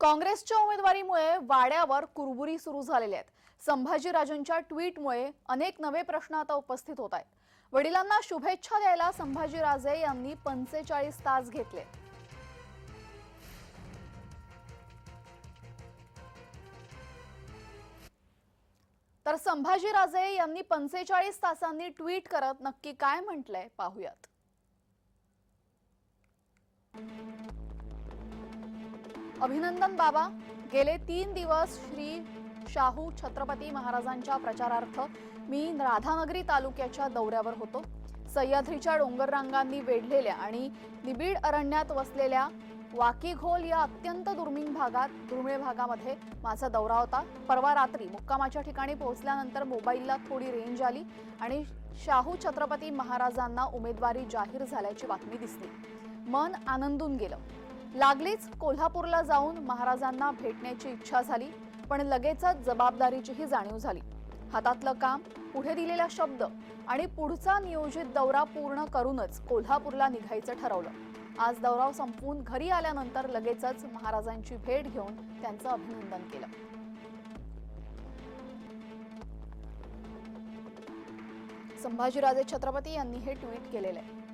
काँग्रेसच्या उमेदवारीमुळे वाड्यावर कुरबुरी सुरू झालेल्या आहेत. संभाजीराजेंच्या ट्विटमुळे अनेक नवे प्रश्न आता उपस्थित होत आहेत. वडिलांना शुभेच्छा द्यायला संभाजीराजे यांनी पंचेचाळीस तास घेतले. तर संभाजीराजे यांनी पंचेचाळीस तासांनी ट्विट करत नक्की काय म्हटलंय पाहूयात. अभिनंदन बाबा. गेले तीन दिवस श्री शाहू छत्रपती महाराजांच्या प्रचारार्थ मी राधानगरी तालुक्याच्या दौऱ्यावर होतो. सह्याद्रीच्या डोंगर रांगांनी वेढलेल्या आणि निबिड अरण्यात वसलेल्या वाकीघोल या अत्यंत दुर्मिळ भागात दुर्मिळ भागामध्ये माझा दौरा होता. परवा रात्री मुक्कामाच्या ठिकाणी पोहोचल्यानंतर मोबाईलला थोडी रेंज आली आणि शाहू छत्रपती महाराजांना उमेदवारी जाहीर झाल्याची बातमी दिसली. मन आनंदून गेलं. लागलीच कोल्हापूरला जाऊन महाराजांना भेटण्याची इच्छा झाली पण लगेचच जबाबदारीचीही जाणीव झाली. हातातलं काम पुढे दिलेला शब्द आणि पुढचा नियोजित दौरा पूर्ण करूनच कोल्हापूरला निघायचं ठरवलं. आज दौरा संपवून घरी आल्यानंतर लगेचच महाराजांची भेट घेऊन त्यांचं अभिनंदन केलं. संभाजीराजे छत्रपती यांनी हे ट्विट केलेलं आहे.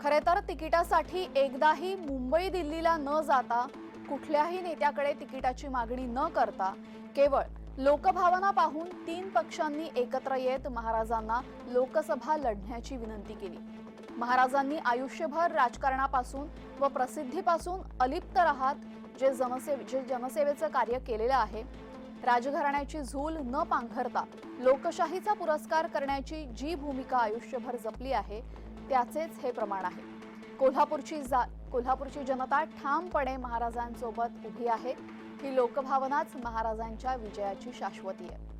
खरे तर तिकिटासाठी एकदाही मुंबई दिल्लीला न जाता कुठल्याही नेत्याकडे तिकिटाची मागणी न करता केवळ लोकभावना पाहून तीन पक्षांनी एकत्र येत महाराजांना लोकसभा लढण्याची विनंती केली. महाराजांनी आयुष्यभर राजकारणापासून व प्रसिद्धीपासून अलिप्त राहत जे जनसेवे जे जनसेवेचं कार्य केलेलं आहे राजघराण्याची झूल न पांघरता लोकशाहीचा पुरस्कार करण्याची जी भूमिका आयुष्यभर जपली आहे त्याचेच हे प्रमाण आहे. कोल्हापूरची जा कोल्हापूरची जनता ठामपणे महाराजांसोबत उभी आहे. ही लोकभावनाच महाराजांच्या विजयाची शाश्वती आहे.